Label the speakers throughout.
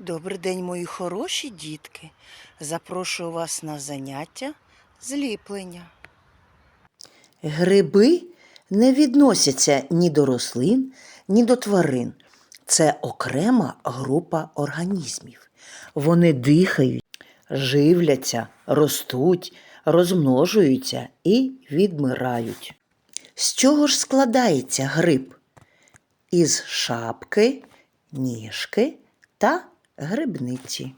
Speaker 1: Добрий день, мої хороші дітки. Запрошую вас на заняття зліплення. Гриби не відносяться ні до рослин, ні до тварин. Це окрема група організмів. Вони дихають, живляться, ростуть, розмножуються і відмирають. З чого ж складається гриб? Із шапки, ніжки та грибниці.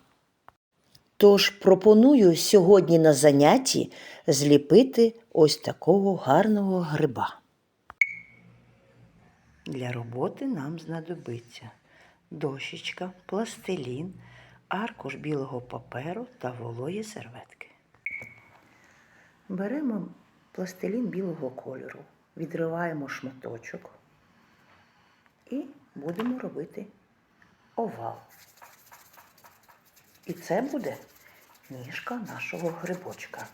Speaker 1: Тож пропоную сьогодні на занятті зліпити ось такого гарного гриба. Для роботи нам знадобиться дощечка, пластилін, аркуш білого паперу та вологі серветки. Беремо пластилін білого кольору, відриваємо шматочок і будемо робити овал. І це буде ніжка нашого грибочка.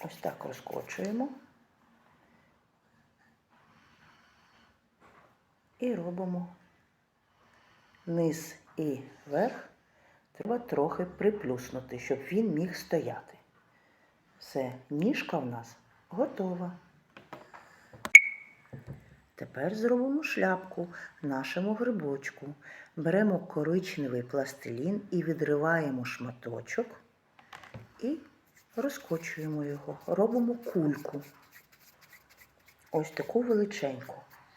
Speaker 1: Ось так розкочуємо і робимо низ і верх. Треба трохи приплюснути, щоб він міг стояти. Все, ніжка в нас готова. Тепер зробимо шляпку нашому грибочку. Беремо коричневий пластилін і відриваємо шматочок і розкочуємо його. Робимо кульку. Ось таку величеньку.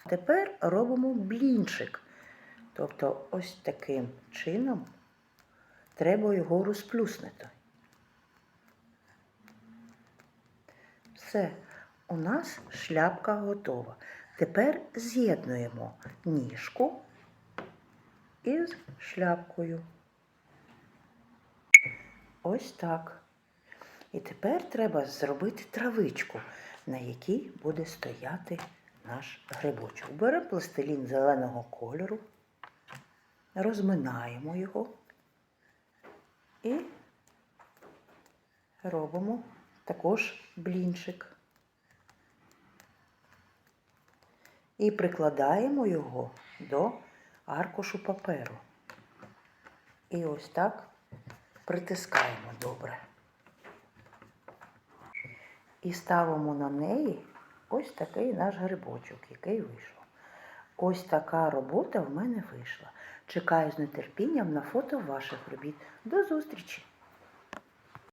Speaker 1: Тепер робимо блінчик. Тобто ось таким чином треба його розплюснути. Все, у нас шляпка готова. Тепер з'єднуємо ніжку із шляпкою. Ось так. І тепер треба зробити травичку, на якій буде стояти наш грибочок. Беремо пластилін зеленого кольору, розминаємо його і робимо також блінчик. І прикладаємо його до аркушу паперу. І ось так притискаємо добре. І ставимо на неї ось такий наш грибочок, який вийшов. Ось така робота в мене вийшла. Чекаю з нетерпінням на фото ваших робіт. До зустрічі!